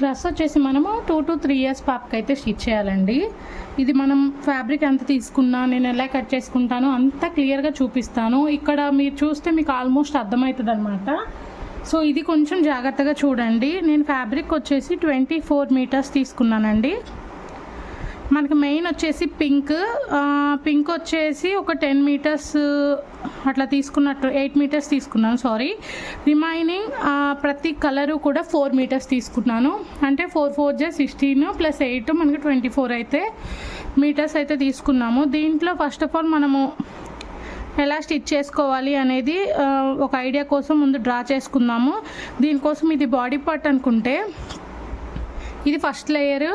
Dress వచ్చేసి మనము two to three years పాపకి అయితే స్టిచ్ చేయాలండి. ఇది మనం ఫ్యాబ్రిక్ ఎంత తీసుకున్నా నేను ఎలా కట్ చేసుకుంటానో అంతా క్లియర్గా చూపిస్తాను. ఇక్కడ మీరు చూస్తే మీకు ఆల్మోస్ట్ అర్థమవుతుంది అనమాట సో ఇది కొంచెం జాగ్రత్తగా చూడండి. నేను ఫ్యాబ్రిక్ వచ్చేసి ట్వంటీ ఫోర్ మీటర్స్ తీసుకున్నానండి. మనకి మెయిన్ వచ్చేసి పింక్ పింక్ వచ్చేసి ఒక టెన్ మీటర్స్ అట్లా తీసుకున్నట్టు ఎయిట్ మీటర్స్ తీసుకున్నాను సారీ రిమైనింగ్ ప్రతి కలరు కూడా ఫోర్ మీటర్స్ తీసుకున్నాను. అంటే ఫోర్ ఫోర్ జే సిక్స్టీన్ ప్లస్ ఎయిట్ మనకి ట్వంటీ ఫోర్ అయితే మీటర్స్ అయితే తీసుకున్నాము. దీంట్లో ఫస్ట్ ఆఫ్ ఆల్ మనము ఎలా స్టిచ్ చేసుకోవాలి అనేది ఒక ఐడియా కోసం ముందు డ్రా చేసుకుందాము. దీనికోసం ఇది బాడీ పార్ట్ అనుకుంటే ఇది ఫస్ట్ లేయరు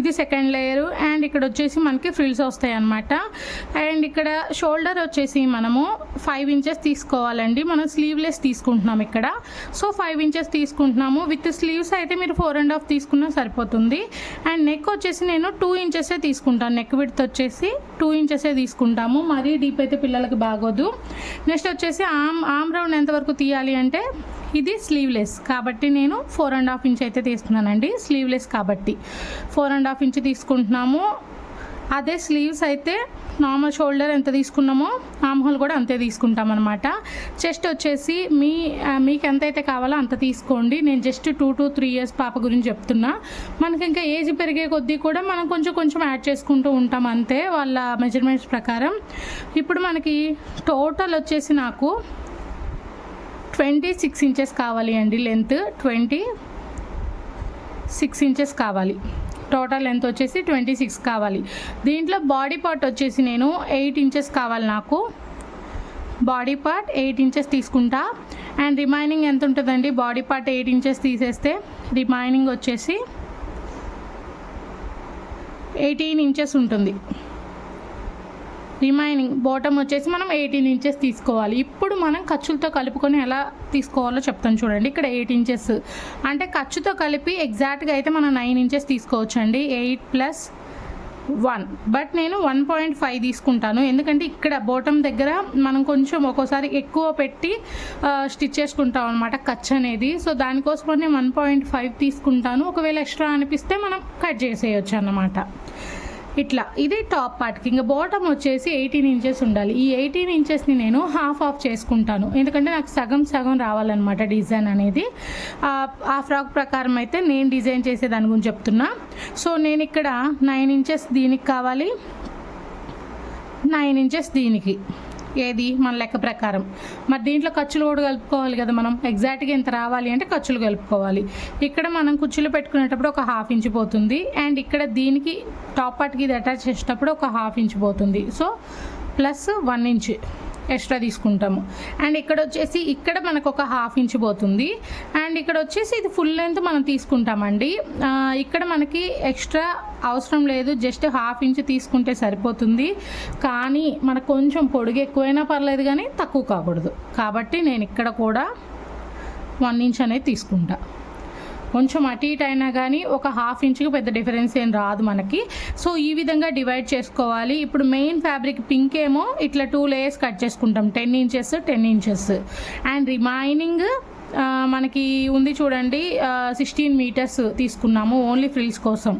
ఇది సెకండ్ లేయరు. అండ్ ఇక్కడ వచ్చేసి మనకి ఫ్రిల్స్ వస్తాయి అన్నమాట. అండ్ ఇక్కడ షోల్డర్ వచ్చేసి మనము ఫైవ్ ఇంచెస్ తీసుకోవాలండి. మనం స్లీవ్లెస్ తీసుకుంటున్నాం ఇక్కడ. సో ఫైవ్ ఇంచెస్ తీసుకుంటున్నాము. విత్ స్లీవ్స్ అయితే మీరు ఫోర్ అండ్ హాఫ్ తీసుకున్నా సరిపోతుంది. అండ్ నెక్ వచ్చేసి నేను టూ ఇంచెసే తీసుకుంటాను. నెక్ విడ్త్ వచ్చేసి టూ ఇంచెసే తీసుకుంటాము. మరీ డీప్ అయితే పిల్లలకి బాగోదు. నెక్స్ట్ వచ్చేసి ఆమ్ ఆమ్ రౌండ్ ఎంతవరకు తీయాలి అంటే ఇది స్లీవ్లెస్ కాబట్టి నేను ఫోర్ అండ్ హాఫ్ ఇంచ్ అయితే తీసుకున్నానండి స్లీవ్లెస్ కాబట్టి ఫోర్ అండ్ హాఫ్ ఇంచ్ తీసుకుంటున్నాము. అదే స్లీవ్స్ అయితే నార్మల్ షోల్డర్ ఎంత తీసుకున్నామో ఆమ్హోల్ కూడా అంతే తీసుకుంటాం అనమాట చెస్ట్ వచ్చేసి మీ మీకు ఎంత అయితే కావాలో అంత తీసుకోండి. నేను just two to three years పాప గురించి చెప్తున్నా. మనకి ఇంకా ఏజ్ పెరిగే కొద్దీ కూడా మనం కొంచెం కొంచెం యాడ్ చేసుకుంటూ ఉంటాం అంతే వాళ్ళ మెజర్మెంట్స్ ప్రకారం. ఇప్పుడు మనకి టోటల్ వచ్చేసి నాకు ట్వంటీ సిక్స్ ఇంచెస్ కావాలి అండి లెంత్. ట్వంటీ సిక్స్ ఇంచెస్ కావాలి. టోటల్ లెంత్ వచ్చేసి ట్వంటీ సిక్స్ కావాలి. దీంట్లో బాడీ పార్ట్ వచ్చేసి నేను ఎయిట్ ఇంచెస్ కావాలి నాకు. బాడీ పార్ట్ ఎయిట్ ఇంచెస్ తీసుకుంటా. అండ్ రిమైనింగ్ ఎంత ఉంటుందండి? బాడీ పార్ట్ ఎయిట్ ఇంచెస్ తీసేస్తే రిమైనింగ్ వచ్చేసి ఎయిటీన్ ఇంచెస్ ఉంటుంది. రిమైనింగ్ బాటమ్ వచ్చేసి మనం ఎయిటీన్ ఇంచెస్ తీసుకోవాలి. ఇప్పుడు మనం ఖర్చులతో కలుపుకొని ఎలా తీసుకోవాలో చెప్తాను చూడండి. ఇక్కడ ఎయిట్ ఇంచెస్. అంటే ఖర్చుతో కలిపి ఎగ్జాక్ట్గా అయితే మనం నైన్ ఇంచెస్ తీసుకోవచ్చండి. Eight plus one. బట్ నేను వన్ పాయింట్ ఫైవ్ తీసుకుంటాను. ఎందుకంటే ఇక్కడ బోటం దగ్గర మనం కొంచెం ఒక్కోసారి ఎక్కువ పెట్టి స్టిచ్ చేసుకుంటాం అనమాట ఖర్చు అనేది. సో దానికోసం నేను వన్ పాయింట్ ఫైవ్ తీసుకుంటాను. ఒకవేళ ఎక్స్ట్రా అనిపిస్తే మనం కట్ చేసేయచ్చు అన్నమాట. ఇట్లా. ఇది టాప్ పార్ట్కి. ఇంకా బాటమ్ వచ్చేసి ఎయిటీన్ ఇంచెస్ ఉండాలి. ఈ ఎయిటీన్ ఇంచెస్ని నేను హాఫ్ ఆఫ్ చేసుకుంటాను. ఎందుకంటే నాకు సగం సగం రావాలన్నమాట డిజైన్ అనేది. ఆ, ఆ ఫ్రాక్ ప్రకారం అయితే నేను డిజైన్ చేసే దాని గురించి చెప్తున్నా. సో నేను ఇక్కడ నైన్ ఇంచెస్ దీనికి కావాలి. నైన్ ఇంచెస్ దీనికి. ఏది? మన లెక్క ప్రకారం. మరి దీంట్లో ఖర్చులు కూడా కలుపుకోవాలి కదా మనం. ఎగ్జాక్ట్గా ఎంత రావాలి అంటే ఖర్చులు కలుపుకోవాలి. ఇక్కడ మనం కుర్చీలు పెట్టుకునేటప్పుడు ఒక హాఫ్ ఇంచ్ పోతుంది. అండ్ ఇక్కడ దీనికి టాప్ పార్ట్కి ఇది అటాచ్ చేసేటప్పుడు ఒక హాఫ్ ఇంచ్ పోతుంది. So plus one inch extra తీసుకుంటాము. అండ్ ఇక్కడ వచ్చేసి ఇక్కడ మనకు ఒక హాఫ్ ఇంచ్ పోతుంది. అండ్ ఇక్కడ వచ్చేసి ఇది ఫుల్ లెంత్ మనం తీసుకుంటామండి. ఇక్కడ మనకి ఎక్స్ట్రా అవసరం లేదు. జస్ట్ హాఫ్ ఇంచ్ తీసుకుంటే సరిపోతుంది. కానీ మనకు కొంచెం పొడుగు ఎక్కువైనా పర్లేదు కానీ తక్కువ కాకూడదు. కాబట్టి నేను ఇక్కడ కూడా వన్ ఇంచ్ అనేది తీసుకుంటాను కొంచెం అటు ఇటు అయినా కానీ ఒక హాఫ్ ఇంచ్కి పెద్ద డిఫరెన్స్ ఏం రాదు మనకి. సో ఈ విధంగా డివైడ్ చేసుకోవాలి. ఇప్పుడు మెయిన్ ఫ్యాబ్రిక్ పింక్ ఏమో ఇట్లా టూ లేయర్స్ కట్ చేసుకుంటాం. Ten inches ten inches and remaining మనకి ఉంది చూడండి సిక్స్టీన్ మీటర్స్ తీసుకున్నాము ఓన్లీ ఫ్రిల్స్ కోసం.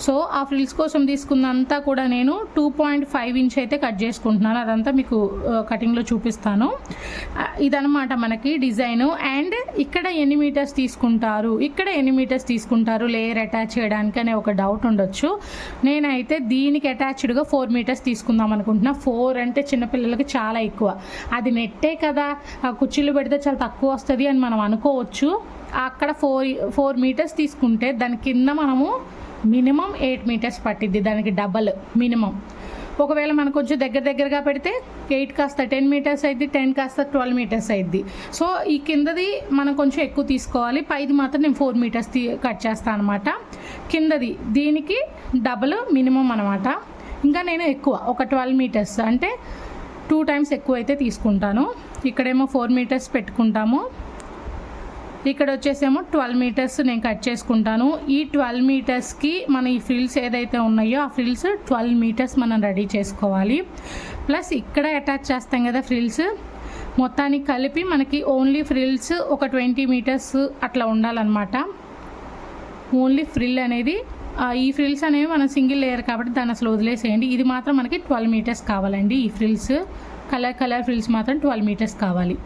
సో ఆ ఫ్రిల్స్ కోసం తీసుకున్నంతా కూడా నేను టూ పాయింట్ ఫైవ్ ఇంచ్ అయితే కట్ చేసుకుంటున్నాను. అదంతా మీకు కటింగ్లో చూపిస్తాను. ఇదనమాట మనకి డిజైన్. అండ్ ఇక్కడ ఎన్ని మీటర్స్ తీసుకుంటారు? ఇక్కడ ఎన్ని మీటర్స్ తీసుకుంటారు? లేయర్ అటాచ్ చేయడానికి అనే ఒక డౌట్ ఉండొచ్చు. నేనైతే దీనికి అటాచ్డ్గా ఫోర్ మీటర్స్ తీసుకుందాం అనుకుంటున్నా. ఫోర్ అంటే చిన్నపిల్లలకి చాలా ఎక్కువ. అది నెట్టే కదా. ఆ కుర్చీలు పెడితే చాలా తక్కువ వస్తుంది అని మనం మనం అనుకోవచ్చు అక్కడ ఫోర్ ఫోర్ మీటర్స్ తీసుకుంటే దాని కింద మనము మినిమం ఎయిట్ మీటర్స్ పట్టిద్ది దానికి డబల్ మినిమం. ఒకవేళ మనం కొంచెం దగ్గర దగ్గరగా పెడితే ఎయిట్ కాస్త టెన్ మీటర్స్ అయింది టెన్ కాస్త ట్వెల్వ్ మీటర్స్ అయింది సో ఈ కిందది మనం కొంచెం ఎక్కువ తీసుకోవాలి. పైది మాత్రం నేను ఫోర్ మీటర్స్ తీ కట్ చేస్తాను అనమాట కిందది దీనికి డబల్ మినిమం అనమాట ఇంకా నేను ఎక్కువ ఒక ట్వెల్వ్ మీటర్స్ అంటే టూ టైమ్స్ ఎక్కువ అయితే తీసుకుంటాను. ఇక్కడేమో ఫోర్ మీటర్స్ పెట్టుకుంటాము. ఇక్కడ వచ్చేసేమో ట్వెల్వ్ మీటర్స్ నేను కట్ చేసుకుంటాను. ఈ ట్వెల్వ్ మీటర్స్కి మన ఈ ఫ్రిల్స్ ఏదైతే ఉన్నాయో ఆ ఫ్రిల్స్ ట్వెల్వ్ మీటర్స్ మనం రెడీ చేసుకోవాలి. ప్లస్ ఇక్కడ అటాచ్ చేస్తాం కదా ఫ్రిల్స్. మొత్తానికి కలిపి మనకి ఓన్లీ ఫ్రిల్స్ ఒక ట్వంటీ మీటర్స్ అట్లా ఉండాలన్నమాట. ఓన్లీ ఫ్రిల్ అనేది ఈ ఫ్రిల్స్ అనేవి మనం సింగిల్ లేయర్ కాబట్టి దాన్ని అసలు వదిలేసేయండి. ఇది మాత్రం మనకి ట్వెల్వ్ మీటర్స్ కావాలండి ఈ ఫ్రిల్స్. కలర్ కలర్ ఫ్రిల్స్ మాత్రం ట్వెల్వ్ మీటర్స్ కావాలి.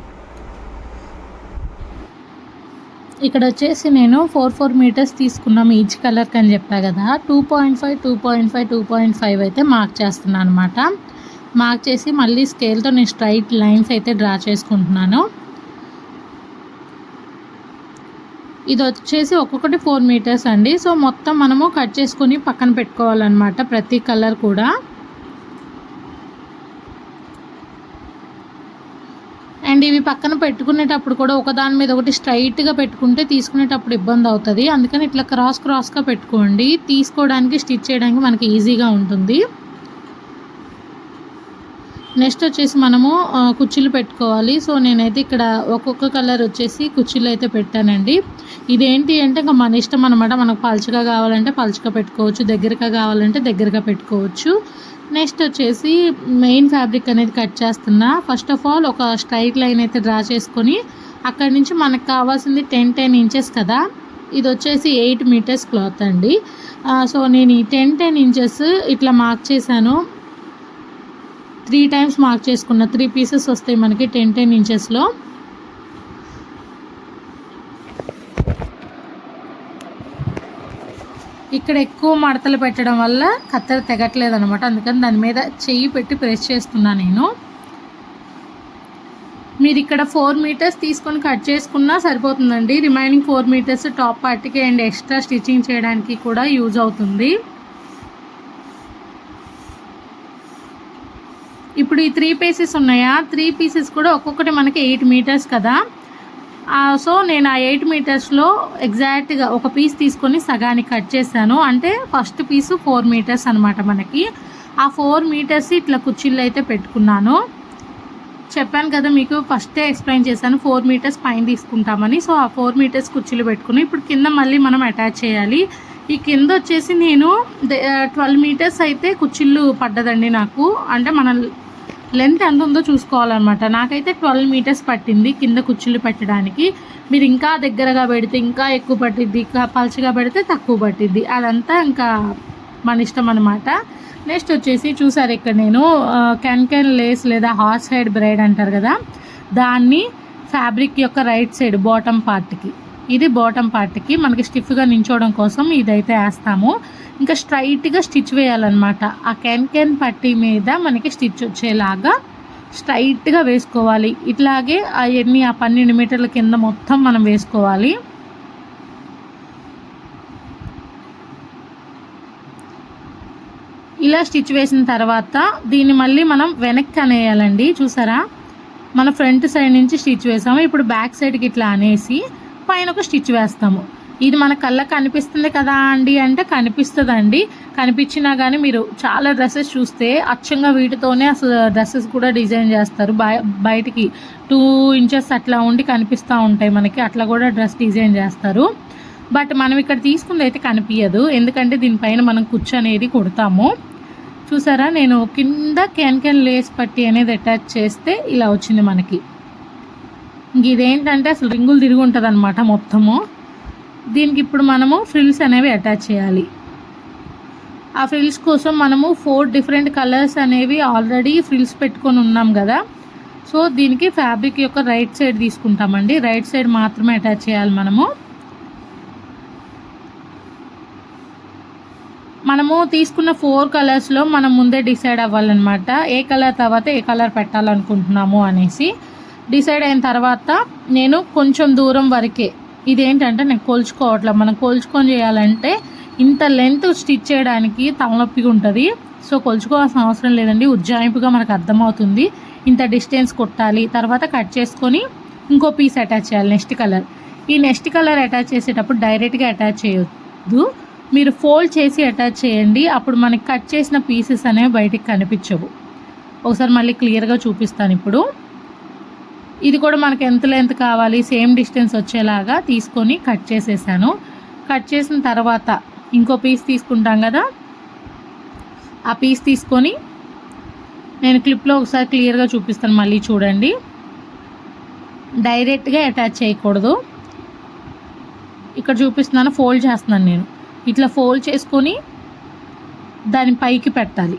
ఇక్కడ వచ్చేసి నేను ఫోర్ ఫోర్ మీటర్స్ తీసుకున్నాము ఈచ్ కలర్కి అని చెప్పా కదా. Two point five two point five two point five అయితే మార్క్ చేస్తున్నాను అనమాట మార్క్ చేసి మళ్ళీ స్కేల్తో నేను స్ట్రైట్ లైన్స్ అయితే డ్రా చేసుకుంటున్నాను. ఇది వచ్చేసి ఒక్కొక్కటి ఫోర్ మీటర్స్ అండి. సో మొత్తం మనము కట్ చేసుకుని పక్కన పెట్టుకోవాలన్నమాట ప్రతి కలర్ కూడా. అండ్ ఇవి పక్కన పెట్టుకునేటప్పుడు కూడా ఒకదాని మీద ఒకటి స్ట్రైట్గా పెట్టుకుంటే తీసుకునేటప్పుడు ఇబ్బంది అవుతుంది. అందుకని ఇట్లా క్రాస్ క్రాస్గా పెట్టుకోండి. తీసుకోవడానికి స్టిచ్ చేయడానికి మనకి ఈజీగా ఉంటుంది. నెక్స్ట్ వచ్చేసి మనము కుచ్చీలు కుర్చీలు పెట్టుకోవాలి. సో నేనైతే ఇక్కడ ఒక్కొక్క కలర్ వచ్చేసి కుర్చీలు అయితే పెట్టానండి. ఇదేంటి అంటే ఇంకా మన ఇష్టం అనమాట మనకు పలుచగా కావాలంటే పలుచగా పెట్టుకోవచ్చు. దగ్గరగా కావాలంటే దగ్గరగా పెట్టుకోవచ్చు. నెక్స్ట్ వచ్చేసి మెయిన్ ఫ్యాబ్రిక్ అనేది కట్ చేస్తున్నా. ఫస్ట్ ఆఫ్ ఆల్ ఒక స్ట్రైట్ లైన్ అయితే డ్రా చేసుకొని అక్కడి నుంచి మనకు కావాల్సింది టెన్ టెన్ ఇంచెస్ కదా. ఇది వచ్చేసి ఎయిట్ మీటర్స్ క్లాత్ అండి. సో నేను ఈ టెన్ టెన్ ఇంచెస్ ఇట్లా మార్క్ చేశాను. త్రీ టైమ్స్ మార్క్ చేసుకున్న త్రీ పీసెస్ వస్తాయి మనకి టెన్ టెన్ ఇంచెస్లో. ఇక్కడ ఎక్కువ మడతలు పెట్టడం వల్ల కత్తెర తెగట్లేదు అనమాట అందుకని దాని మీద చెయ్యి పెట్టి ప్రెస్ చేస్తున్నా నేను. మీరు ఇక్కడ ఫోర్ మీటర్స్ తీసుకొని కట్ చేసుకున్నా సరిపోతుందండి. రిమైనింగ్ ఫోర్ మీటర్స్ టాప్ పార్ట్కి అండ్ ఎక్స్ట్రా స్టిచ్చింగ్ చేయడానికి కూడా యూజ్ అవుతుంది. ఇప్పుడు ఈ త్రీ పీసెస్ ఉన్నాయా? త్రీ పీసెస్ కూడా ఒక్కొక్కటి మనకి ఎయిట్ మీటర్స్ కదా. సో నేను ఆ ఎయిట్ మీటర్స్లో ఎగ్జాక్ట్గా ఒక పీస్ తీసుకొని సగానికి కట్ చేశాను. అంటే ఫస్ట్ పీసు ఫోర్ మీటర్స్ అనమాట మనకి. ఆ ఫోర్ మీటర్స్ ఇట్లా కుర్చీలు అయితే పెట్టుకున్నాను. చెప్పాను కదా మీకు ఫస్టే ఎక్స్ప్లెయిన్ చేశాను ఫోర్ మీటర్స్ పైన తీసుకుంటామని. సో ఆ ఫోర్ మీటర్స్ కుర్చీలు పెట్టుకుని ఇప్పుడు కింద మళ్ళీ మనం అటాచ్ చేయాలి. ఈ కింద వచ్చేసి నేను ట్వెల్వ్ మీటర్స్ అయితే కుర్చీలు పడ్డదండి నాకు. అంటే మన లెంత్ ఎంత ఉందో చూసుకోవాలన్నమాట. నాకైతే ట్వెల్వ్ మీటర్స్ పట్టింది కింద కుర్చీలు పెట్టడానికి. మీరు ఇంకా దగ్గరగా పెడితే ఇంకా ఎక్కువ పట్టిద్ది ఇంకా పలచగా పెడితే తక్కువ పట్టిద్ది. అదంతా ఇంకా మన ఇష్టం అనమాట నెక్స్ట్ వచ్చేసి చూసారు ఇక్కడ నేను కెన్ కెన్ లేస్ లేదా హార్స్ హెడ్ బ్రైడ్ అంటారు కదా దాన్ని ఫ్యాబ్రిక్ యొక్క రైట్ సైడ్ బాటమ్ పార్ట్కి. ఇది బాటమ్ పార్ట్కి మనకి స్టిఫ్గా నించోవడం కోసం ఇదైతే వేస్తాము. ఇంకా స్ట్రైట్గా స్టిచ్ వేయాలన్నమాట. ఆ క్యాన్ కెన్ పట్టీ మీద మనకి స్టిచ్ వచ్చేలాగా స్ట్రైట్గా వేసుకోవాలి. ఇట్లాగే అవన్నీ ఆ పన్నెండు మీటర్ల కింద మొత్తం మనం వేసుకోవాలి. ఇలా స్టిచ్ వేసిన తర్వాత దీన్ని మళ్ళీ మనం వెనక్కి అనేయాలండి. చూసారా? మన ఫ్రంట్ సైడ్ నుంచి స్టిచ్ వేసాము. ఇప్పుడు బ్యాక్ సైడ్కి ఇట్లా అనేసి పైన ఒక స్టిచ్ వేస్తాము. ఇది మన కళ్ళకు కనిపిస్తుంది కదా అండి అంటే కనిపిస్తుందండి. కనిపించినా కానీ మీరు చాలా డ్రెస్సెస్ చూస్తే అచ్చంగా వీటితోనే అసలు డ్రెస్సెస్ కూడా డిజైన్ చేస్తారు. బయ బయటికి టూ ఇంచెస్ అట్లా ఉండి కనిపిస్తూ ఉంటాయి మనకి. అట్లా కూడా డ్రెస్ డిజైన్ చేస్తారు. బట్ మనం ఇక్కడ తీసుకుంది అయితే కనిపించదు ఎందుకంటే దీనిపైన మనం కుచ్చు అనేది కుడతాము. చూసారా? నేను కింద క్యాన్ క్యాన్ లేస్ పట్టి అనేది అటాచ్ చేస్తే ఇలా వచ్చింది మనకి. ఇదేంటంటే అసలు రింగులు తిరిగి ఉంటుంది అనమాట మొత్తము. దీనికి ఇప్పుడు మనము ఫ్రిల్స్ అనేవి అటాచ్ చేయాలి. ఆ ఫ్రిల్స్ కోసం మనము ఫోర్ డిఫరెంట్ కలర్స్ అనేవి ఆల్రెడీ ఫ్రిల్స్ పెట్టుకొని ఉన్నాం కదా. సో దీనికి ఫ్యాబ్రిక్ యొక్క రైట్ సైడ్ తీసుకుంటామండి. రైట్ సైడ్ మాత్రమే అటాచ్ చేయాలి మనము. మనము తీసుకున్న ఫోర్ కలర్స్లో మనం ముందే డిసైడ్ అవ్వాలన్నమాట. ఏ కలర్ తర్వాత ఏ కలర్ పెట్టాలనుకుంటున్నాము అనేసి. డిసైడ్ అయిన తర్వాత నేను కొంచెం దూరం వరకే ఇదేంటంటే నేను కొలుచుకోవట్లే. మనం కోల్చుకొని చేయాలంటే ఇంత లెంత్ స్టిచ్ చేయడానికి తలనొప్పిగా ఉంటుంది. సో కొలుచుకోవాల్సిన అవసరం లేదండి. ఉజ్జాయింపుగా మనకు అర్థమవుతుంది. ఇంత డిస్టెన్స్ కొట్టాలి. తర్వాత కట్ చేసుకొని ఇంకో పీస్ అటాచ్ చేయాలి. Next colour. ఈ నెక్స్ట్ కలర్ అటాచ్ చేసేటప్పుడు డైరెక్ట్గా అటాచ్ చేయొద్దు. మీరు ఫోల్డ్ చేసి అటాచ్ చేయండి. అప్పుడు మనకి కట్ చేసిన పీసెస్ అనేవి బయటికి కనిపించవు. ఒకసారి మళ్ళీ క్లియర్గా చూపిస్తాను ఇప్పుడు. ఇది కూడా మనకు ఎంత లెంత్ కావాలి సేమ్ డిస్టెన్స్ వచ్చేలాగా తీసుకొని కట్ చేసేసాను. కట్ చేసిన తర్వాత ఇంకో పీస్ తీసుకుంటాం కదా? ఆ పీస్ తీసుకొని నేను క్లిప్లో ఒకసారి క్లియర్గా చూపిస్తాను మళ్ళీ చూడండి. డైరెక్ట్గా అటాచ్ చేయకూడదు. ఇక్కడ చూపిస్తున్నాను ఫోల్డ్ చేస్తున్నాను నేను. ఇట్లా ఫోల్డ్ చేసుకొని దాని పైకి పెట్టాలి.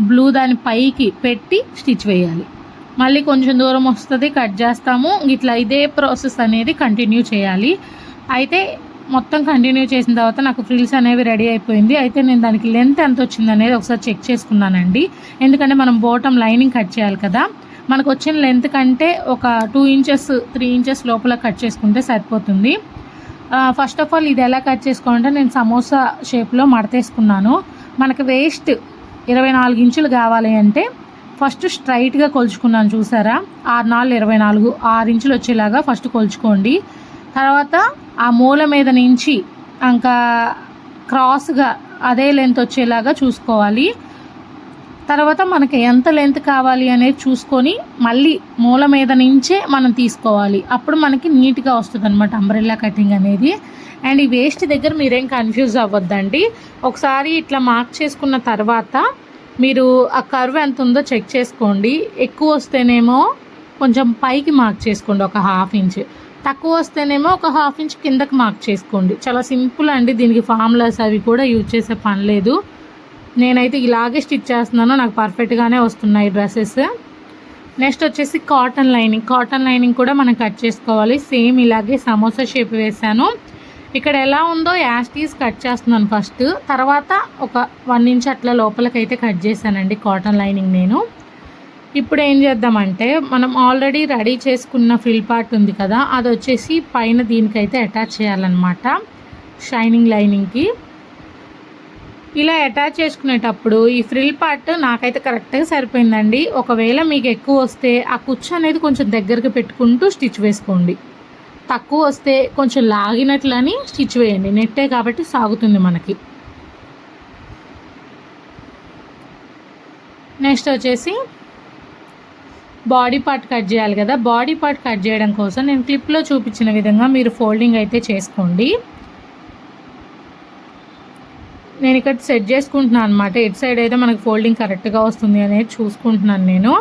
బ్లూ దాని పైకి పెట్టి స్టిచ్ వేయాలి. మళ్ళీ కొంచెం దూరం వస్తుంది కట్ చేస్తాము. ఇట్లా ఇదే ప్రాసెస్ అనేది కంటిన్యూ చేయాలి. అయితే మొత్తం కంటిన్యూ చేసిన తర్వాత నాకు ఫ్రిల్స్ అనేవి రెడీ అయిపోయింది. అయితే నేను దానికి లెంత్ ఎంత వచ్చింది అనేది ఒకసారి చెక్ చేసుకున్నానండి. ఎందుకంటే మనం బోటం లైనింగ్ కట్ చేయాలి కదా. మనకు వచ్చిన లెంత్ కంటే ఒక టూ ఇంచెస్ త్రీ ఇంచెస్ లోపల కట్ చేసుకుంటే సరిపోతుంది. ఫస్ట్ ఆఫ్ ఆల్ ఇది ఎలా కట్ చేసుకోవాలంటే నేను సమోసా షేప్లో మడతేసుకున్నాను. మనకి వేస్ట్ ఇరవై నాలుగు ఇంచులు కావాలి అంటే ఫస్ట్ స్ట్రైట్గా కొలుచుకున్నాను చూసారా? ఆరు నాలుగు ఇరవై నాలుగు ఆరు ఇంచులు వచ్చేలాగా ఫస్ట్ కొలుచుకోండి. తర్వాత ఆ మూల మీద నుంచి ఇంకా క్రాస్గా అదే లెంత్ వచ్చేలాగా చూసుకోవాలి. తర్వాత మనకి ఎంత లెంత్ కావాలి అనేది చూసుకొని మళ్ళీ మూల మీద నుంచే మనం తీసుకోవాలి. అప్పుడు మనకి నీట్గా వస్తుంది అనమాట అంబ్రెల్లా కటింగ్ అనేది. అండ్ ఈ వేస్ట్ దగ్గర మీరేం కన్ఫ్యూజ్ అవ్వద్దండి. ఒకసారి ఇట్లా మార్క్ చేసుకున్న తర్వాత మీరు ఆ కర్వ్ ఎంత ఉందో చెక్ చేసుకోండి. ఎక్కువ వస్తేనేమో కొంచెం పైకి మార్క్ చేసుకోండి ఒక హాఫ్ ఇంచ్. తక్కువ వస్తేనేమో ఒక హాఫ్ ఇంచ్ కిందకి మార్క్ చేసుకోండి. చాలా సింపుల్ అండి దీనికి ఫార్ములాస్ అవి కూడా యూజ్ చేసే పని లేదు. నేనైతే ఇలాగే స్టిచ్ చేస్తున్నాను. నాకు పర్ఫెక్ట్గానే వస్తున్నాయి డ్రెస్సెస్. నెక్స్ట్ వచ్చేసి కాటన్ లైనింగ్. కాటన్ లైనింగ్ కూడా మనం కట్ చేసుకోవాలి. సేమ్ ఇలాగే సమోసా షేప్ వేసాను ఇక్కడ ఎలా ఉందో యాస్టీస్ కట్ చేస్తున్నాను ఫస్ట్. తర్వాత ఒక వన్ ఇంచ్ అట్లా లోపలికైతే కట్ చేశానండి కాటన్ లైనింగ్ నేను. ఇప్పుడు ఏం చేద్దామంటే మనం ఆల్రెడీ రెడీ చేసుకున్న ఫిల్ పార్ట్ ఉంది కదా అది వచ్చేసి పైన దీనికైతే అటాచ్ చేయాలన్నమాట షైనింగ్ లైనింగ్కి. ఇలా అటాచ్ చేసుకునేటప్పుడు ఈ ఫ్రిల్ పార్ట్ నాకైతే కరెక్ట్గా సరిపోయిందండి. ఒకవేళ మీకు ఎక్కువ వస్తే ఆ కుచ్చు అనేది కొంచెం దగ్గరకు పెట్టుకుంటూ స్టిచ్ వేసుకోండి. తక్కువ వస్తే కొంచెం లాగినట్లని స్టిచ్ వేయండి. నెట్టే కాబట్టి సాగుతుంది మనకి. నెక్స్ట్ వచ్చేసి బాడీ పార్ట్ కట్ చేయాలి కదా. బాడీ పార్ట్ కట్ చేయడం కోసం నేను క్లిప్లో చూపించిన విధంగా మీరు ఫోల్డింగ్ అయితే చేసుకోండి. నేను ఇక్కడ సెట్ చేసుకుంటున్నాను అనమాట ఎటు సైడ్ అయితే మనకు ఫోల్డింగ్ కరెక్ట్గా వస్తుంది అనేది చూసుకుంటున్నాను నేను.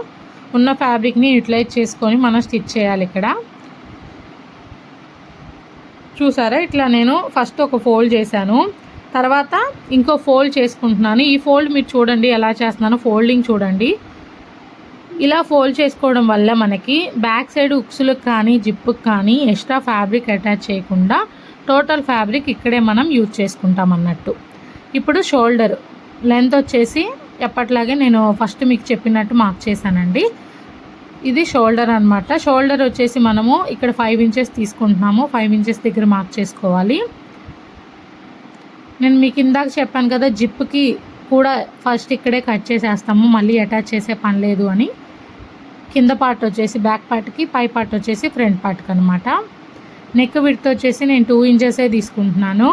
ఉన్న ఫ్యాబ్రిక్ని యూటిలైజ్ చేసుకొని మనం స్టిచ్ చేయాలి ఇక్కడ. చూసారా? ఇట్లా నేను ఫస్ట్ ఒక ఫోల్డ్ చేశాను. తర్వాత ఇంకో ఫోల్డ్ చేసుకుంటున్నాను. ఈ ఫోల్డ్ మీరు చూడండి ఎలా చేస్తున్నానో ఫోల్డింగ్ చూడండి. ఇలా ఫోల్డ్ చేసుకోవడం వల్ల మనకి బ్యాక్ సైడ్ ఉక్సులకు కానీ జిప్పుకి కానీ ఎక్స్ట్రా ఫ్యాబ్రిక్ అటాచ్ చేయకుండా టోటల్ ఫ్యాబ్రిక్ ఇక్కడే మనం యూజ్ చేసుకుంటాం అన్నట్టు. ఇప్పుడు షోల్డర్. లెంత్ వచ్చేసి ఎప్పట్లాగే నేను ఫస్ట్ మీకు చెప్పినట్టు మార్క్ చేశానండి. ఇది షోల్డర్ అనమాట షోల్డర్ వచ్చేసి మనము ఇక్కడ ఫైవ్ ఇంచెస్ తీసుకుంటున్నాము. ఫైవ్ ఇంచెస్ దగ్గర మార్క్ చేసుకోవాలి. నేను మీకు ఇందాక చెప్పాను కదా జిప్కి కూడా ఫస్ట్ ఇక్కడే కట్ చేసేస్తాము. మళ్ళీ అటాచ్ చేసే పని లేదు అని. కింద పార్ట్ వచ్చేసి బ్యాక్ పార్ట్కి పై పార్ట్ వచ్చేసి ఫ్రంట్ పార్ట్కి అనమాట నెక్ విడ్త్ వచ్చేసి నేను టూ ఇంచెసే తీసుకుంటున్నాను.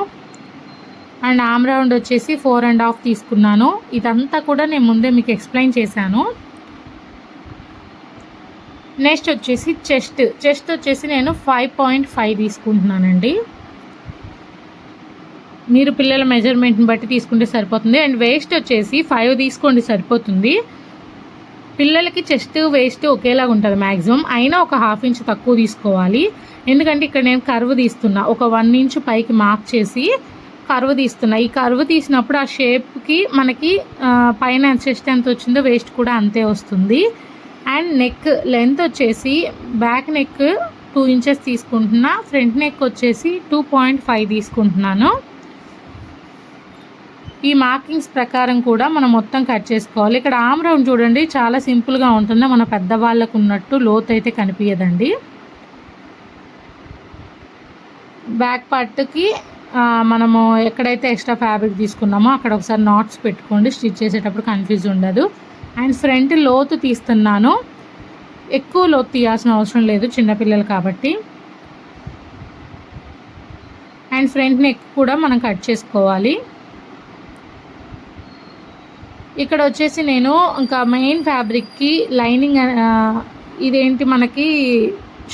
అండ్ ఆమ్ రౌండ్ వచ్చేసి ఫోర్ అండ్ హాఫ్ తీసుకున్నాను. ఇదంతా కూడా నేను ముందే మీకు ఎక్స్ప్లెయిన్ చేశాను. నెక్స్ట్ వచ్చేసి చెస్ట్. చెస్ట్ వచ్చేసి నేను ఫైవ్ పాయింట్ ఫైవ్ తీసుకుంటున్నానండి. మీరు పిల్లల మెజర్మెంట్ని బట్టి తీసుకుంటే సరిపోతుంది. అండ్ వేస్ట్ వచ్చేసి ఫైవ్ తీసుకోండి సరిపోతుంది. పిల్లలకి చెస్ట్ వేస్ట్ ఒకేలాగా ఉంటుంది మ్యాక్సిమం అయినా ఒక హాఫ్ ఇంచ్ తక్కువ తీసుకోవాలి. ఎందుకంటే ఇక్కడ నేను కర్వ్ తీస్తున్నా. ఒక వన్ ఇంచ్ పైకి మార్క్ చేసి కర్వ్ తీస్తున్నా. ఈ కర్వ్ తీసినప్పుడు ఆ షేప్కి మనకి పైన చెస్ట్ ఎంత వచ్చిందో వేస్ట్ కూడా అంతే వస్తుంది. అండ్ నెక్ లెంత్ వచ్చేసి బ్యాక్ నెక్ టూ ఇంచెస్ తీసుకుంటున్నా. ఫ్రంట్ నెక్ వచ్చేసి టూ పాయింట్ ఫైవ్ తీసుకుంటున్నాను. ఈ మార్కింగ్స్ ప్రకారం కూడా మనం మొత్తం కట్ చేసుకోవాలి. ఇక్కడ ఆమ్ రౌండ్ చూడండి చాలా సింపుల్గా ఉంటుంది? మన పెద్దవాళ్ళకు ఉన్నట్టు లోత్ అయితే కనిపించదండి బ్యాక్ పార్ట్కి మనము ఎక్కడైతే ఎక్స్ట్రా ఫ్యాబ్రిక్ తీసుకున్నామో అక్కడ ఒకసారి నాట్స్ పెట్టుకోండి. స్టిచ్ చేసేటప్పుడు కన్ఫ్యూజ్ ఉండదు. అండ్ ఫ్రంట్ లోతు తీస్తున్నాను. ఎక్కువ లోతు తీయాల్సిన అవసరం లేదు చిన్నపిల్లలు కాబట్టి. అండ్ ఫ్రంట్ నెక్ కూడా మనం కట్ చేసుకోవాలి. ఇక్కడ వచ్చేసి నేను ఇంకా మెయిన్ ఫ్యాబ్రిక్కి లైనింగ్ ఇదేంటి మనకి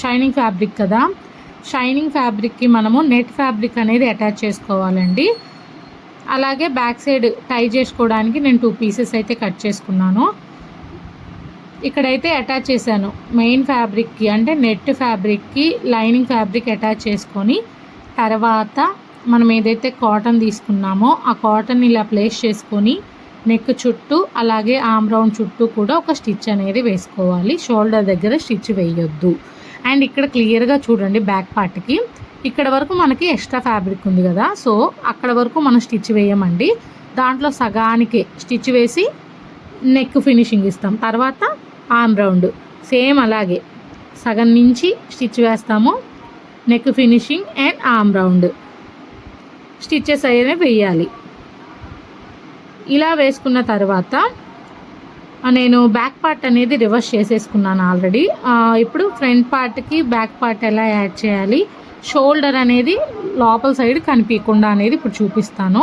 షైనింగ్ ఫ్యాబ్రిక్ కదా. షైనింగ్ ఫ్యాబ్రిక్కి మనము నెట్ ఫ్యాబ్రిక్ అనేది అటాచ్ చేసుకోవాలండి. అలాగే బ్యాక్ సైడ్ టై చేసుకోవడానికి నేను టూ పీసెస్ అయితే కట్ చేసుకున్నాను. ఇక్కడైతే అటాచ్ చేశాను మెయిన్ ఫ్యాబ్రిక్కి అంటే నెట్ ఫ్యాబ్రిక్కి లైనింగ్ ఫ్యాబ్రిక్ అటాచ్ చేసుకొని తర్వాత మనం ఏదైతే కాటన్ తీసుకున్నామో ఆ కాటన్ ఇలా ప్లేస్ చేసుకొని నెక్ చుట్టూ అలాగే ఆమ్ రౌండ్ చుట్టూ కూడా ఒక స్టిచ్ అనేది వేసుకోవాలి. షోల్డర్ దగ్గర స్టిచ్ వేయొద్దు. అండ్ ఇక్కడ క్లియర్గా చూడండి బ్యాక్ పార్ట్కి. ఇక్కడ వరకు మనకి ఎక్స్ట్రా ఫ్యాబ్రిక్ ఉంది కదా. సో అక్కడ వరకు మనం స్టిచ్ వేయమండి. దాంట్లో సగానికి స్టిచ్ వేసి నెక్ ఫినిషింగ్ ఇస్తాం. తర్వాత ఆమ్ రౌండ్. సేమ్ అలాగే సగం నుంచి స్టిచ్ వేస్తాము. Neck finishing and arm round. Stitches అనేవి వేయాలి. ఇలా వేసుకున్న తర్వాత నేను బ్యాక్ పార్ట్ అనేది రివర్స్ చేసేసుకున్నాను ఆల్రెడీ. ఇప్పుడు ఫ్రంట్ పార్ట్కి బ్యాక్ పార్ట్ ఎలా యాడ్ చేయాలి? షోల్డర్ అనేది లోపల సైడ్ కనిపించకుండా అనేది ఇప్పుడు చూపిస్తాను.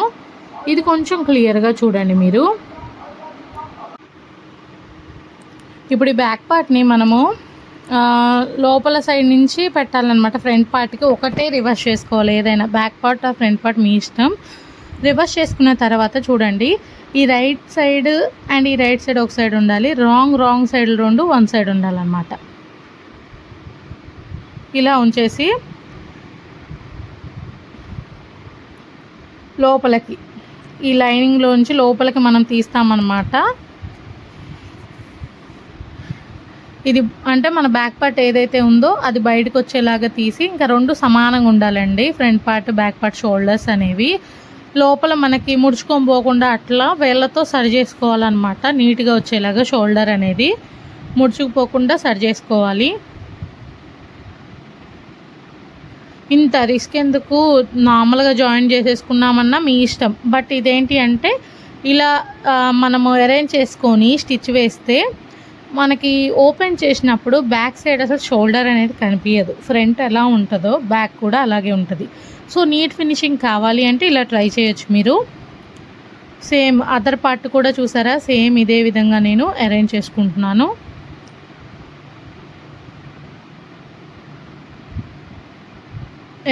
ఇది కొంచెం క్లియర్గా చూడండి మీరు. ఇప్పుడు ఈ బ్యాక్ పార్ట్ని మనము లోపల సైడ్ నుంచి పెట్టాలన్నమాట. ఫ్రంట్ పార్ట్కి ఒకటే రివర్స్ చేసుకోవాలి. ఏదైనా బ్యాక్ పార్ట్ ఆ ఫ్రంట్ పార్ట్ మీ ఇష్టం. రివర్స్ చేసుకున్న తర్వాత చూడండి. ఈ రైట్ సైడ్ అండ్ ఈ రైట్ సైడ్ ఒక సైడ్ ఉండాలి. రాంగ్ రాంగ్ సైడ్ రెండు వన్ సైడ్ ఉండాలన్నమాట. ఇలా ఉంచేసి లోపలికి. ఈ లైనింగ్లోంచి లోపలికి మనం తీస్తామన్నమాట. ఇది అంటే మన బ్యాక్ పార్ట్ ఏదైతే ఉందో అది బయటకు వచ్చేలాగా తీసి ఇంకా రెండు సమానంగా ఉండాలండి. Front part back part shoulders అనేవి. లోపల మనకి ముడుచుకొని పోకుండా అట్లా వేళ్ళతో సరి చేసుకోవాలన్నమాట. నీట్గా వచ్చేలాగా షోల్డర్ అనేది ముడుచుకుపోకుండా సరి చేసుకోవాలి. ఇంత రిస్క్ ఎందుకు నార్మల్గా జాయిన్ చేసేసుకున్నామన్నా మీ ఇష్టం. బట్ ఇదేంటి అంటే ఇలా మనము అరేంజ్ చేసుకొని స్టిచ్ వేస్తే మనకి ఓపెన్ చేసినప్పుడు బ్యాక్ సైడ్ అసలు షోల్డర్ అనేది కనిపించదు ఫ్రంట్ ఎలా ఉంటుందో బ్యాక్ కూడా అలాగే ఉంటుంది. సో నీట్ ఫినిషింగ్ కావాలి అంటే ఇలా ట్రై చేయొచ్చు మీరు. సేమ్ అదర్ పార్ట్ కూడా చూసారా? సేమ్ ఇదే విధంగా నేను అరేంజ్ చేసుకుంటున్నాను.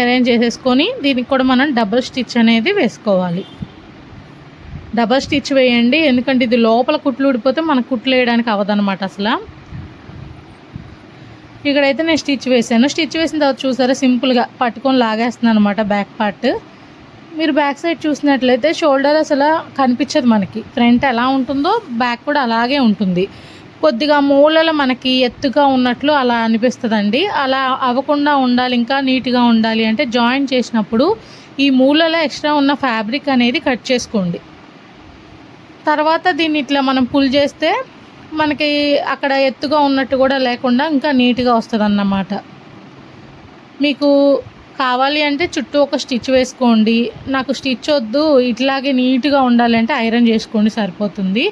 అరేంజ్ చేసేసుకొని దీనికి కూడా మనం డబుల్ స్టిచ్ అనేది వేసుకోవాలి. డబల్ స్టిచ్ వేయండి. ఎందుకంటే ఇది లోపల కుట్లు ఊడిపోతే మనకు కుట్లు వేయడానికి అవ్వదనమాట అసలు. ఇక్కడైతే నేను స్టిచ్ వేసాను. స్టిచ్ వేసిన తర్వాత చూసారా సింపుల్గా పట్టుకొని లాగేస్తున్నాను అనమాట బ్యాక్ పార్ట్ మీరు బ్యాక్ సైడ్ చూసినట్లయితే షోల్డర్ అసలు కనిపించదు మనకి. ఫ్రంట్ ఎలా ఉంటుందో బ్యాక్ కూడా అలాగే ఉంటుంది. కొద్దిగా మూలలు మనకి ఎత్తుగా ఉన్నట్లు అలా అనిపిస్తుందండి. అలా అవ్వకుండా ఉండాలి ఇంకా నీట్గా ఉండాలి అంటే జాయిన్ చేసినప్పుడు ఈ మూలలో ఎక్స్ట్రా ఉన్న ఫ్యాబ్రిక్ అనేది కట్ చేసుకోండి. తర్వాత దీన్ని ఇట్లా మనం పుల్ చేస్తే మనకి అక్కడ ఎత్తుగా ఉన్నట్టు కూడా లేకుండా ఇంకా నీట్గా వస్తుంది అన్నమాట మీకు కావాలి అంటే చుట్టూ ఒక స్టిచ్ వేసుకోండి. నాకు స్టిచ్ వద్దు ఇట్లాగే నీట్గా ఉండాలి అంటే ఐరన్ చేసుకోండి సరిపోతుంది.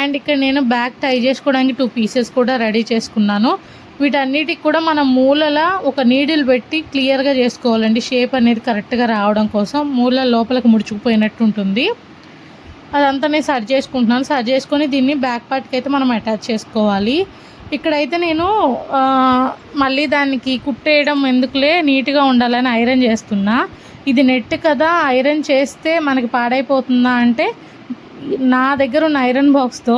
అండ్ ఇక్కడ నేను బ్యాగ్ టై చేసుకోవడానికి టూ పీసెస్ కూడా రెడీ చేసుకున్నాను. వీటన్నిటికి కూడా మనం మూలల ఒక నీడిల్ పెట్టి క్లియర్గా చేసుకోవాలండి. షేప్ అనేది కరెక్ట్గా రావడం కోసం మూల లోపలికి ముడుచుకుపోయినట్టు ఉంటుంది. అదంతా నేను సర్చ్ చేసుకుంటున్నాను. సర్చ్ చేసుకొని దీన్ని బ్యాక్ పార్ట్కి అయితే మనం అటాచ్ చేసుకోవాలి. ఇక్కడైతే నేను మళ్ళీ దానికి కుట్టేయడం ఎందుకులే నీట్గా ఉండాలని ఐరన్ చేస్తున్నా. ఇది నెట్ కదా ఐరన్ చేస్తే మనకి పాడైపోతుందా అంటే నా దగ్గర ఉన్న ఐరన్ బాక్స్తో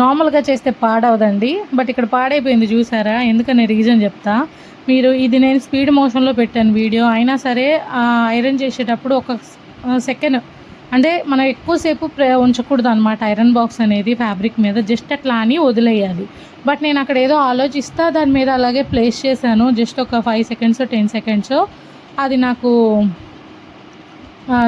నార్మల్గా చేస్తే పాడవదండి. బట్ ఇక్కడ పాడైపోయింది చూసారా? ఎందుకని రీజన్ చెప్తా. మీరు ఇది నేను స్పీడ్ మోషన్లో పెట్టాను వీడియో. అయినా సరే ఐరన్ చేసేటప్పుడు ఒక సెకండ్ అంటే మనం ఎక్కువసేపు ఉంచకూడదు అనమాట ఐరన్ బాక్స్ అనేది ఫ్యాబ్రిక్ మీద. జస్ట్ అట్లా అని వదిలేయాలి. బట్ నేను అక్కడ ఏదో ఆలోచిస్తా దాని మీద అలాగే ప్లేస్ చేశాను. జస్ట్ ఒక ఫైవ్ సెకండ్స్ టెన్ సెకండ్స్. అది నాకు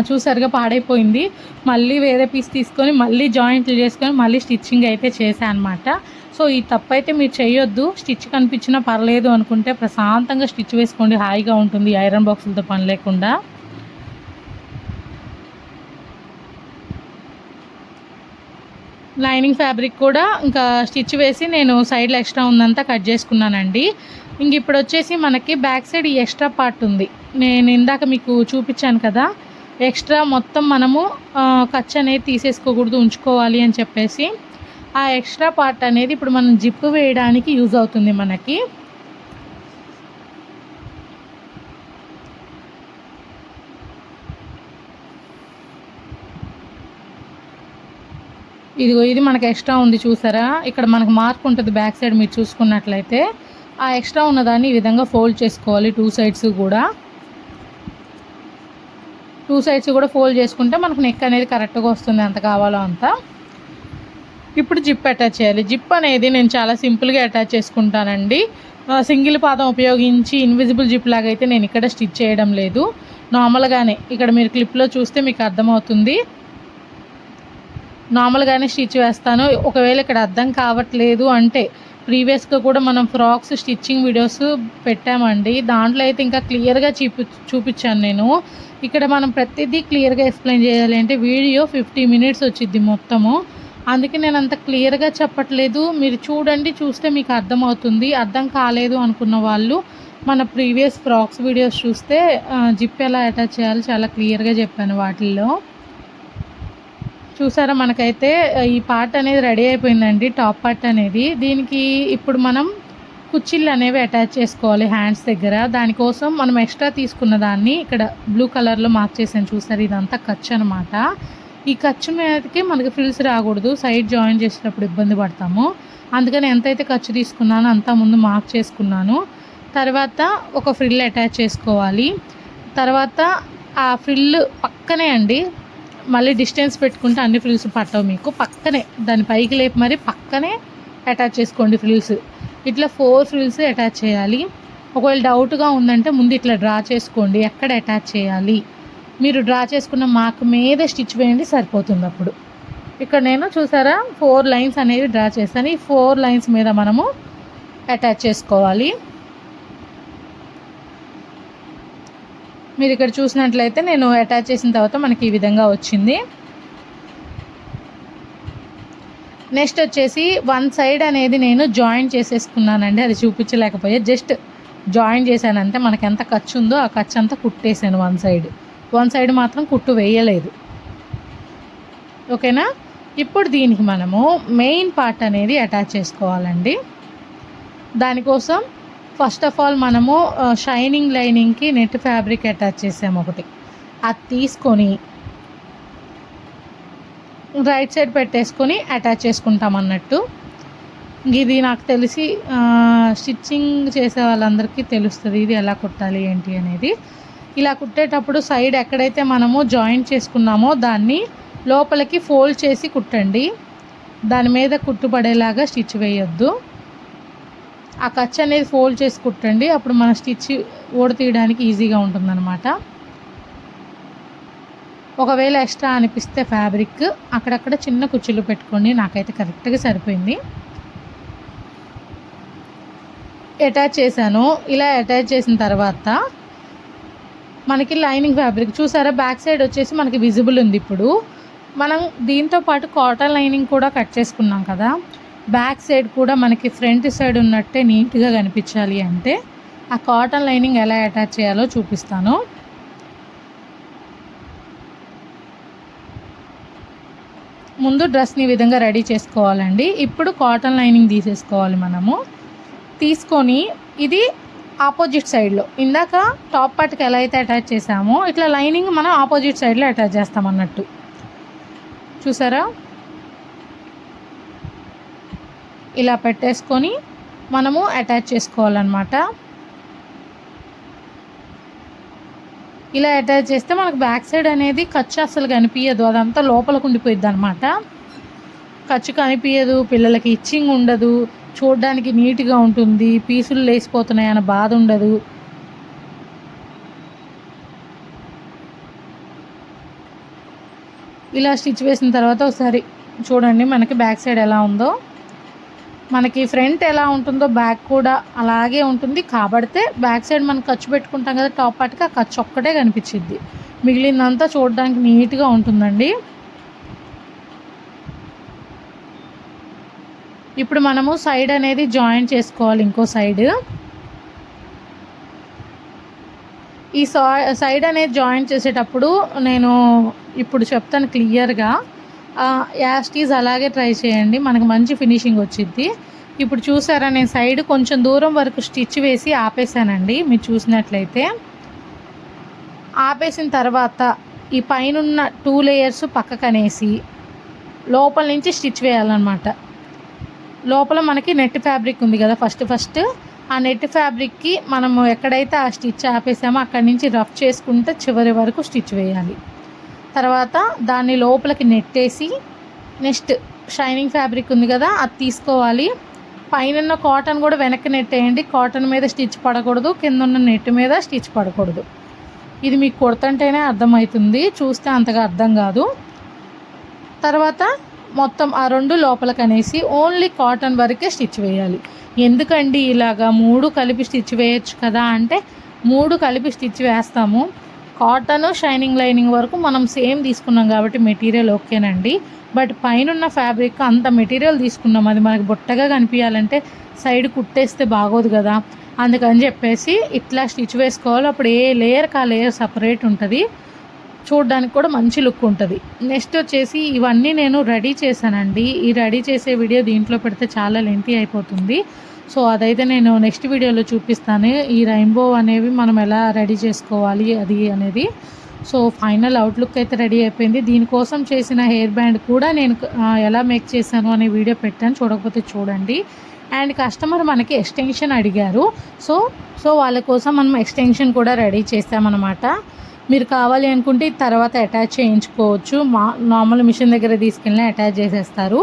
చూసారుగా పాడైపోయింది. మళ్ళీ వేరే పీస్ తీసుకొని మళ్ళీ జాయింట్లు చేసుకొని మళ్ళీ స్టిచ్చింగ్ అయితే చేశాను అనమాట సో ఈ తప్పు అయితే మీరు చేయొద్దు స్టిచ్ కనిపించినా పర్లేదు అనుకుంటే ప్రశాంతంగా స్టిచ్ వేసుకోండి. హాయిగా ఉంటుంది. ఐరన్ బాక్సులతో పని లేకుండా. లైనింగ్ ఫ్యాబ్రిక్ కూడా ఇంకా స్టిచ్ వేసి నేను సైడ్లో ఎక్స్ట్రా ఉందంతా కట్ చేసుకున్నానండి. ఇంక ఇప్పుడు వచ్చేసి మనకి బ్యాక్ సైడ్ ఈ ఎక్స్ట్రా పార్ట్ ఉంది. నేను ఇందాక మీకు చూపించాను కదా. ఎక్స్ట్రా మొత్తం మనము ఖర్చు అనేది తీసేసుకోకూడదు ఉంచుకోవాలి అని చెప్పేసి ఆ ఎక్స్ట్రా పార్ట్ అనేది ఇప్పుడు మనం జిప్పు వేయడానికి యూజ్ అవుతుంది మనకి. ఇదిగో ఇది మనకి ఎక్స్ట్రా ఉంది చూసారా? ఇక్కడ మనకు మార్క్ ఉంటుంది బ్యాక్ సైడ్ మీరు చూసుకున్నట్లయితే. ఆ ఎక్స్ట్రా ఉన్నదాన్ని ఈ విధంగా ఫోల్డ్ చేసుకోవాలి టూ సైడ్స్ కూడా. టూ సైడ్స్ కూడా ఫోల్డ్ చేసుకుంటే మనకు నెక్ అనేది కరెక్ట్గా వస్తుంది. ఎంత కావాలో అంత. ఇప్పుడు జిప్ అటాచ్ చేయాలి. జిప్ అనేది నేను చాలా సింపుల్గా అటాచ్ చేసుకుంటానండి. సింగిల్ పాదం ఉపయోగించి ఇన్విజిబుల్ జిప్ లాగా అయితే నేను ఇక్కడ స్టిచ్ చేయడం లేదు. నార్మల్గానే ఇక్కడ మీరు క్లిప్లో చూస్తే మీకు అర్థమవుతుంది. నార్మల్గానే స్టిచ్ వేస్తాను. ఒకవేళ ఇక్కడ అర్థం కావట్లేదు అంటే ప్రీవియస్గా కూడా మనం ఫ్రాక్స్ స్టిచ్చింగ్ వీడియోస్ పెట్టామండి. దాంట్లో అయితే ఇంకా క్లియర్గా చూపి చూపించాను నేను. ఇక్కడ మనం ప్రతిదీ క్లియర్గా ఎక్స్ప్లెయిన్ చేయాలి అంటే వీడియో ఫిఫ్టీ మినిట్స్ వచ్చింది మొత్తము. అందుకే నేను అంత క్లియర్గా చెప్పట్లేదు. మీరు చూడండి చూస్తే మీకు అర్థమవుతుంది. అర్థం కాలేదు అనుకున్న వాళ్ళు మన ప్రీవియస్ ఫ్రాక్స్ వీడియోస్ చూస్తే జిప్ ఎలా అటాచ్ చేయాలో చాలా క్లియర్గా చెప్పాను వాటిల్లో. చూసారా మనకైతే ఈ పార్ట్ అనేది రెడీ అయిపోయిందండి టాప్ పార్ట్ అనేది. దీనికి ఇప్పుడు మనం కుచ్చిళ్ళు అనేవి అటాచ్ చేసుకోవాలి హ్యాండ్స్ దగ్గర. దానికోసం మనం ఎక్స్ట్రా తీసుకున్న దాన్ని ఇక్కడ బ్లూ కలర్లో మార్క్ చేసాను చూసారు ఇదంతా ఖర్చు అనమాట ఈ ఖర్చు మీదకి మనకి ఫ్రిల్స్ రాకూడదు సైడ్ జాయిన్ చేసేటప్పుడు ఇబ్బంది పడతాము. అందుకని ఎంతైతే ఖర్చు తీసుకున్నానో అంతా ముందు మార్క్ చేసుకున్నాను. తర్వాత ఒక ఫ్రిల్ అటాచ్ చేసుకోవాలి. తర్వాత ఆ ఫ్రిల్ పక్కనే అండి మళ్ళీ డిస్టెన్స్ పెట్టుకుంటే అన్ని ఫ్రిల్స్ పట్టవు మీకు. పక్కనే దాని పైకి లేపి మరి పక్కనే అటాచ్ చేసుకోండి ఫ్రిల్స్ ఇట్లా ఫోర్ ఫ్రిల్స్ అటాచ్ చేయాలి. ఒకవేళ డౌట్గా ఉందంటే ముందు ఇట్లా డ్రా చేసుకోండి. ఎక్కడ అటాచ్ చేయాలి? మీరు డ్రా చేసుకున్న మార్క్ మీద స్టిచ్ వేయండి సరిపోతుంది అప్పుడు. ఇక్కడ నేను చూసారా? ఫోర్ లైన్స్ అనేది డ్రా చేస్తాను ఈ ఫోర్ లైన్స్ మీద మనము అటాచ్ చేసుకోవాలి. మీరు ఇక్కడ చూసినట్లయితే నేను అటాచ్ చేసిన తర్వాత మనకి ఈ విధంగా వచ్చింది. నెక్స్ట్ వచ్చేసి వన్ సైడ్ అనేది నేను జాయిన్ చేసేసుకున్నానండి. అది చూపించలేకపోయా. జస్ట్ జాయిన్ చేశానంటే మనకి ఎంత ఖర్చు ఉందో ఆ ఖర్చు అంతా కుట్టేసాను వన్ సైడ్ వన్ సైడ్ మాత్రం కుట్టు వేయలేదు. ఓకేనా ఇప్పుడు దీనికి మనము మెయిన్ పార్ట్ అనేది అటాచ్ చేసుకోవాలండి. దానికోసం ఫస్ట్ ఆఫ్ ఆల్ మనము షైనింగ్ లైనింగ్కి నెట్ ఫ్యాబ్రిక్ అటాచ్ చేసాము ఒకటి. అది తీసుకొని రైట్ సైడ్ పెట్టేసుకొని అటాచ్ చేసుకుంటాం అన్నట్టు. ఇది నాకు తెలిసి స్టిచ్చింగ్ చేసే వాళ్ళందరికీ తెలుస్తుంది ఇది ఎలా కుట్టాలి ఏంటి అనేది. ఇలా కుట్టేటప్పుడు సైడ్ ఎక్కడైతే మనము జాయింట్ చేసుకున్నామో దాన్ని లోపలికి ఫోల్డ్ చేసి కుట్టండి. దాని మీద కుట్టుపడేలాగా స్టిచ్ వేయొద్దు. ఆ ఖర్చు అనేది ఫోల్డ్ చేసి కుట్టండి. అప్పుడు మన స్టిచ్ ఓడ తీయడానికి ఈజీగా ఉంటుందన్నమాట. ఒకవేళ ఎక్స్ట్రా అనిపిస్తే ఫ్యాబ్రిక్. అక్కడక్కడ చిన్న కుచ్చులు పెట్టుకోండి. నాకైతే కరెక్ట్గా సరిపోయింది. అటాచ్ చేశాను. ఇలా అటాచ్ చేసిన తర్వాత మనకి లైనింగ్ ఫ్యాబ్రిక్ చూసారా? బ్యాక్ సైడ్ వచ్చేసి మనకి విజిబుల్ ఉంది ఇప్పుడు. మనం దీంతో పాటు కాటన్ లైనింగ్ కూడా కట్ చేసుకున్నాం కదా. బ్యాక్ సైడ్ కూడా మనకి ఫ్రంట్ సైడ్ ఉన్నట్టే నీట్గా కనిపించాలి అంటే ఆ కాటన్ లైనింగ్ ఎలా అటాచ్ చేయాలో చూపిస్తాను. ముందు డ్రెస్ని విధంగా రెడీ చేసుకోవాలండి. ఇప్పుడు కాటన్ లైనింగ్ తీసేసుకోవాలి మనము. తీసుకొని ఇది ఆపోజిట్ సైడ్లో. ఇందాక టాప్ పార్ట్కి ఎలా అయితే అటాచ్ చేసామో ఇట్లా లైనింగ్ మనం ఆపోజిట్ సైడ్లో అటాచ్ చేస్తాం అన్నట్టు చూసారా? ఇలా పెట్టేసుకొని మనము అటాచ్ చేసుకోవాలన్నమాట. ఇలా అటాచ్ చేస్తే మనకు బ్యాక్ సైడ్ అనేది ఖర్చు అసలు కనిపించదు అదంతా లోపలకు ఉండిపోయిద్ది అనమాట ఖర్చు కనిపించదు పిల్లలకి ఇచ్చింగ్ ఉండదు చూడడానికి నీట్గా ఉంటుంది పీసులు లేసిపోతున్నాయి అన్న బాధ ఉండదు. ఇలా స్టిచ్ వేసిన తర్వాత ఒకసారి చూడండి మనకి బ్యాక్ సైడ్ ఎలా ఉందో. మనకి ఫ్రంట్ ఎలా ఉంటుందో బ్యాక్ కూడా అలాగే ఉంటుంది. కాబడితే బ్యాక్ సైడ్ మనం ఖర్చు పెట్టుకుంటాం కదా టాప్ పార్ట్కి ఆ ఖర్చు ఒక్కటే కనిపించింది మిగిలిందంతా చూడడానికి నీట్గా ఉంటుందండి. ఇప్పుడు మనము సైడ్ అనేది జాయిన్ చేసుకోవాలి ఇంకో సైడ్. ఈ సైడ్ అనేది జాయిన్ చేసేటప్పుడు నేను ఇప్పుడు చెప్తాను క్లియర్గా. యాస్టీజ్ అలాగే ట్రై చేయండి. మనకు మంచి ఫినిషింగ్ వచ్చింది ఇప్పుడు చూసారా నేను సైడ్ కొంచెం దూరం వరకు స్టిచ్ వేసి ఆపేసానండి మీరు చూసినట్లయితే ఆపేసిన తర్వాత ఈ పైన టూ లేయర్స్ పక్కకనేసి లోపల నుంచి స్టిచ్ వేయాలన్నమాట. లోపల మనకి నెట్ ఫ్యాబ్రిక్ ఉంది కదా ఫస్ట్ ఫస్ట్ ఆ నెట్ ఫ్యాబ్రిక్కి మనము ఎక్కడైతే ఆ స్టిచ్ ఆపేసామో అక్కడి నుంచి రఫ్ చేసుకుంటే చివరి వరకు స్టిచ్ వేయాలి. తర్వాత దాన్ని లోపలికి నెట్టేసి నెక్స్ట్ షైనింగ్ ఫ్యాబ్రిక్ ఉంది కదా అది తీసుకోవాలి. పైన కాటన్ కూడా వెనక్కి నెట్టేయండి. కాటన్ మీద స్టిచ్ పడకూడదు కింద ఉన్న నెట్ మీద స్టిచ్ పడకూడదు. ఇది మీకు కుడుతుంటేనే అర్థమవుతుంది చూస్తే అంతగా అర్థం కాదు. తర్వాత మొత్తం ఆ రెండు లోపలికి అనేసి ఓన్లీ కాటన్ వరకే స్టిచ్ వేయాలి. ఎందుకండి ఇలాగా మూడు కలిపి స్టిచ్ వేయచ్చు కదా అంటే మూడు కలిపి స్టిచ్ వేస్తాము. కాటన్ షైనింగ్ లైనింగ్ వరకు మనం సేమ్ తీసుకున్నాం కాబట్టి మెటీరియల్ ఓకేనండి. బట్ పైన ఉన్న ఫ్యాబ్రిక్ అంత మెటీరియల్ తీసుకున్నాం. అది మనకి బుట్టగా కనిపించాలంటే సైడ్ కుట్టేస్తే బాగోదు కదా. అందుకని చెప్పేసి ఇట్లా స్టిచ్ వేసుకోవాలి. అప్పుడు ఏ లేయర్కి ఆ లేయర్ సపరేట్ ఉంటుంది. చూడడానికి కూడా మంచి లుక్ ఉంటుంది. నెక్స్ట్ వచ్చేసి ఇవన్నీ నేను రెడీ చేశానండి. ఈ రెడీ చేసే వీడియో దీంట్లో పెడితే చాలా లెంతీ అయిపోతుంది. సో అదైతే నేను నెక్స్ట్ వీడియోలో చూపిస్తాను. ఈ రెయిన్బో అనేవి మనం ఎలా రెడీ చేసుకోవాలి అది అనేది. సో ఫైనల్ అవుట్లుక్ అయితే రెడీ అయిపోయింది. దీనికోసం చేసిన హెయిర్ బ్యాండ్ కూడా నేను ఎలా మేక్ చేశాను అనే వీడియో పెట్టాను. చూడకపోతే చూడండి. అండ్ కస్టమర్ మనకి ఎక్స్టెన్షన్ అడిగారు. సో సో వాళ్ళ కోసం మనం ఎక్స్టెన్షన్ కూడా రెడీ చేస్తామన్నమాట మీరు కావాలి అనుకుంటే తర్వాత అటాచ్ చేయించుకోవచ్చు. మా నార్మల్ మిషన్ దగ్గర తీసుకెళ్ళి అటాచ్ చేసేస్తారు.